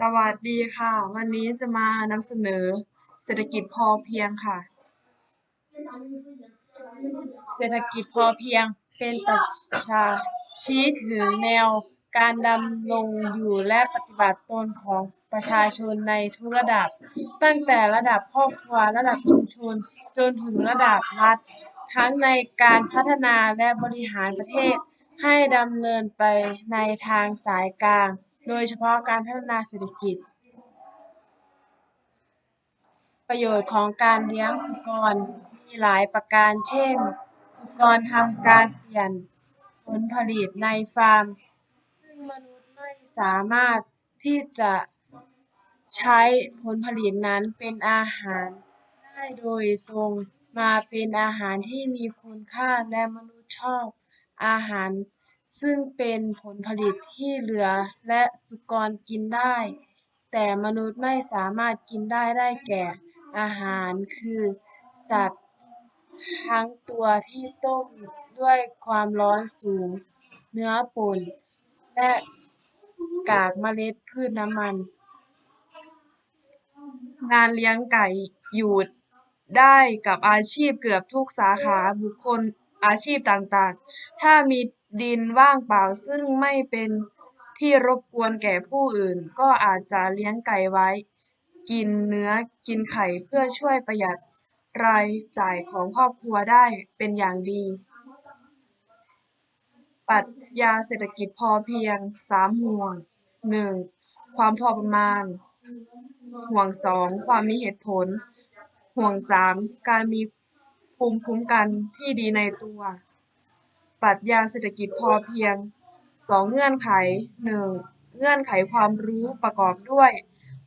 สวัสดีค่ะ วันนี้จะมานำเสนอเศรษฐกิจพอเพียงค่ะ เศรษฐกิจพอเพียงเป็นประชาชี้ถึงแนวการดำรงอยู่และปฏิบัติตนของประชาชนในทุกระดับ ตั้งแต่ระดับครอบครัวระดับชุมชนจนถึงระดับรัฐ ทั้งในการพัฒนาและบริหารประเทศให้ดำเนินไปในทางสายกลาง โดยเฉพาะการพัฒนาเศรษฐกิจ ประโยชน์ของการเลี้ยงสุกรมีหลายประการ เช่น สุกรทำการเปลี่ยนผลผลิตในฟาร์ม ซึ่งมนุษย์ไม่สามารถที่จะใช้ผลผลิตนั้นเป็นอาหารได้โดยตรงมาเป็นอาหารที่มีคุณค่าและมนุษย์ชอบอาหาร ซึ่งเป็นผลผลิตที่เหลือและสุกรกินได้ แต่มนุษย์ไม่สามารถกินได้ได้แก่ อาหารคือสัตว์ทั้งตัวที่ต้มด้วยความร้อนสูง เนื้อป่น และกากเมล็ดพืชน้ำมัน งานเลี้ยงไก่อยู่ได้กับอาชีพเกือบทุกสาขาบุคคล อาชีพต่างๆ ถ้ามีดินว่างเปล่าซึ่งไม่เป็นที่รบกวนแก่ผู้อื่น ก็อาจจะเลี้ยงไก่ไว้ กินเนื้อกินไข่เพื่อช่วยประหยัดรายจ่ายของครอบครัวได้เป็นอย่างดี ปรัชญาเศรษฐกิจพอเพียงสามห่วงหนึ่งความพอประมาณ ห่วงสองความมีเหตุผล ห่วงสามการมี ภูมิคุ้มกันที่ดีในตัว ปรัชญาเศรษฐกิจพอเพียงสองเงื่อนไขหนึ่งเงื่อนไขความรู้ประกอบด้วย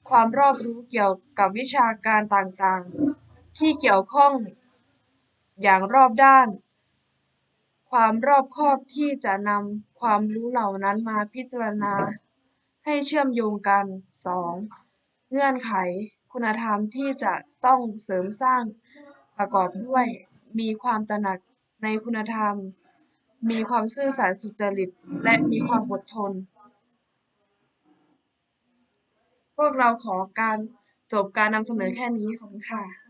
ความรอบรู้เกี่ยวกับวิชาการต่างๆ ที่เกี่ยวข้องอย่างรอบด้าน ความรอบคอบที่จะนำความรู้เหล่านั้นมาพิจารณา ให้เชื่อมโยงกันสองเงื่อนไขคุณธรรมที่จะต้องเสริมสร้าง ประกอบด้วย มีความตระหนักในคุณธรรม มีความซื่อสัตย์สุจริต และมีความอดทน พวกเราขอการจบการนำเสนอแค่นี้ขอบคุณค่ะ